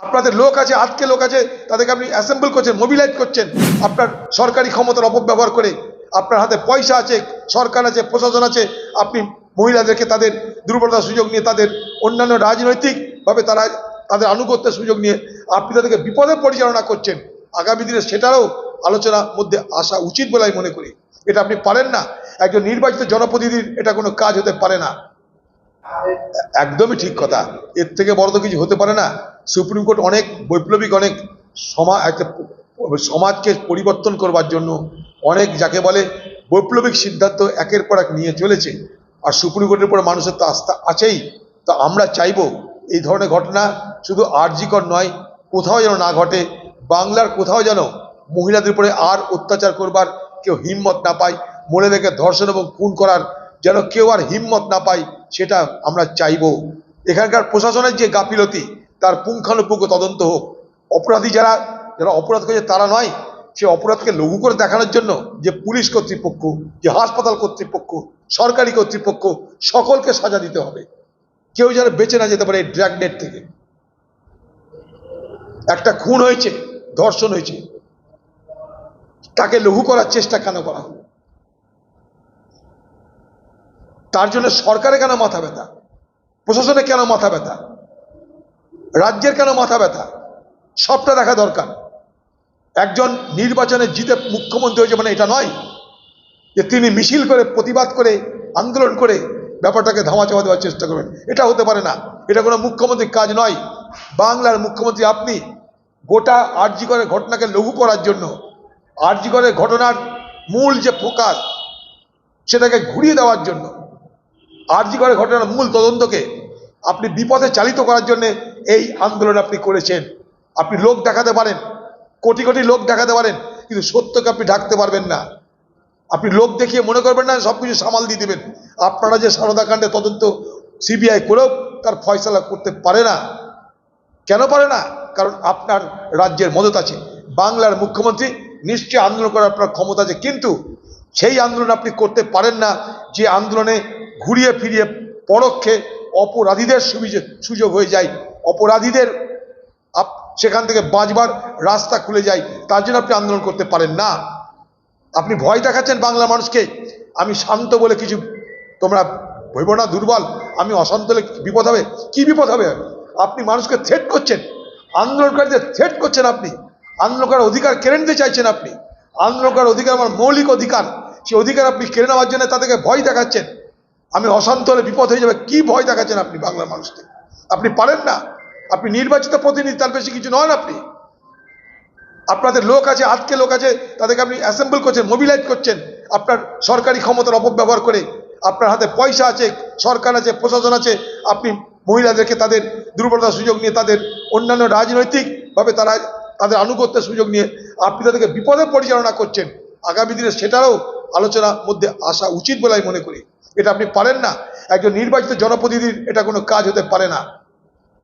আপনাদের লোক আছে, আজকে লোক আছে, তাদেরকে আপনি অ্যাসেম্বল করছেন মোবিলাইজ করছেন। আপনার সরকারি ক্ষমতার অপব্যবহার করে আপনার হাতে পয়সা আছে, সরকার আছে, প্রশাসন আছে, আপনি মহিলাদেরকে তাদের দুর্বলতার সুযোগ নিয়ে তাদের অন্যান্য রাজনৈতিকভাবে তারা তাদের আনুগত্যের সুযোগ নিয়ে আপনি তাদেরকে বিপদে পরিচালনা করছেন। আগামী দিনে সেটারও আলোচনার মধ্যে আসা উচিত বলে আমি মনে করি। এটা আপনি পারেন না। একজন নির্বাচিত জনপ্রতিনিধির এটা কোনো কাজ হতে পারে না। একদমই ঠিক কথা। এর থেকে বড় তো কিছু হতে পারে না। সুপ্রিম কোর্ট অনেক বৈপ্লবিক, অনেক সমাজ একটা সমাজকে পরিবর্তন করবার জন্য অনেক যাকে বলে বৈপ্লবিক সিদ্ধান্ত একের পর এক নিয়ে চলেছে। আর সুপ্রিম কোর্টের উপরে মানুষের তো আস্থা আছেই। তো আমরা চাইব এই ধরনের ঘটনা শুধু আর্জিকর নয়, কোথাও যেন না ঘটে। বাংলার কোথাও যেন মহিলাদের উপরে আর অত্যাচার করবার কেউ হিম্মত না পায়। মনে রেখে ধর্ষণ এবং খুন করার যেন কেউ আর হিম্মত না পায়। সেটা আমরা চাইব। এখানকার প্রশাসনের যে গাফিলতি, তার পুঙ্খানুপুঙ্খ তদন্ত হোক। অপরাধী যারা যারা অপরাধ করেছে তারা নয়, সে অপরাধকে লঘু করে দেখানোর জন্য যে পুলিশ কর্তৃপক্ষ, যে হাসপাতাল কর্তৃপক্ষ, সরকারি কর্তৃপক্ষ, সকলকে সাজা দিতে হবে। কেউ যেন বেঁচে না যেতে পারে এই ড্র্যাগ নেট থেকে। একটা খুন হয়েছে, ধর্ষণ হয়েছে। তাকে লঘু করার চেষ্টা কেন করা হলো? তার জন্য সরকারে কেন মাথা ব্যথা? প্রশাসনে কেন মাথা ব্যথা? রাজ্যের কেন মাথা ব্যথা? সবটা দেখা দরকার। একজন নির্বাচনে জিতে মুখ্যমন্ত্রী হয়েছে মানে এটা নয় যে তিনি মিছিল করে, প্রতিবাদ করে, আন্দোলন করে ব্যাপারটাকে ধামাচাপা দেওয়ার চেষ্টা করবেন। এটা হতে পারে না। এটা কোনো মুখ্যমন্ত্রীর কাজ নয়। বাংলার মুখ্যমন্ত্রী আপনি গোটা আরজিকরের ঘটনাকে লঘু করার জন্য আরজিকরের ঘটনার মূল যে ফোকাস সেটাকে ঘুরিয়ে দেওয়ার জন্য আরজিকরের ঘটনার মূল তদন্তকে আপনি বিপথে চালিত করার জন্য এই আন্দোলন আপনি করেছেন। আপনি লোক দেখাতে পারেন, কোটি কোটি লোক দেখাতে পারেন, কিন্তু সত্যকে আপনি ঢাকতে পারবেন না। আপনি লোক দেখিয়ে মনে করবেন না সব কিছু সামাল দিয়ে দেবেন। আপনারা যে সারদাকাণ্ডে তদন্ত সিবিআই করেও তার ফয়সলা করতে পারে না। কেন পারে না? কারণ আপনার রাজ্যের মদত আছে। বাংলার মুখ্যমন্ত্রী নিশ্চয়ই আন্দোলন করার আপনার ক্ষমতা আছে, কিন্তু সেই আন্দোলন আপনি করতে পারেন না। যে আন্দোলনে ঘুরিয়ে ফিরিয়ে পরোক্ষে অপরাধীদের সুবিধে সুযোগ হয়ে যায়। অপরাধীদের আপ সেখান থেকে বাঁচবার রাস্তা খুলে যায়। তার জন্য আপনি আন্দোলন করতে পারেন না। আপনি ভয় দেখাচ্ছেন বাংলা মানুষকে। আমি শান্ত বলে কিছু তোমরা ভইব না, দুর্বল। আমি অশান্ত হলে বিপদ হবে? কি বিপদ হবে? আপনি মানুষকে থ্রেট করছেন। আন্দোলনকারীদের থ্রেট করছেন আপনি। আন্দোলন করার অধিকার কেড়ে নিতে চাইছেন আপনি। আন্দোলন করার অধিকার আমার মৌলিক অধিকার। সেই অধিকার আপনি কেড়ে নেওয়ার জন্য তাদেরকে ভয় দেখাচ্ছেন। আমি অশান্ত হলে বিপদ হয়ে যাবে। কি ভয় দেখাচ্ছেন আপনি বাংলার মানুষকে? আপনি পারেন না। আপনি নির্বাচিত প্রতিনিধি, তার বেশি কিছু নন আপনি। আপনাদের লোক আছে, আজকে লোক আছে, তাদেরকে আপনি অ্যাসেম্বল করছেন মোবিলাইজ করছেন। আপনার সরকারি ক্ষমতার অপব্যবহার করে আপনার হাতে পয়সা আছে, সরকার আছে, প্রশাসন আছে। আপনি মহিলাদেরকে তাদের দুর্বলতার সুযোগ নিয়ে, তাদের অন্যান্য রাজনৈতিকভাবে তারা তাদের আনুগত্যের সুযোগ নিয়ে আপনি তাদেরকে বিপদে পরিচালনা করছেন। আগামী দিনে সেটারও আলোচনার মধ্যে আসা উচিত বলে আমি মনে করি। এটা আপনি পারেন না। একজন নির্বাচিত জনপ্রতিনিধির এটা কোনো কাজ হতে পারে না।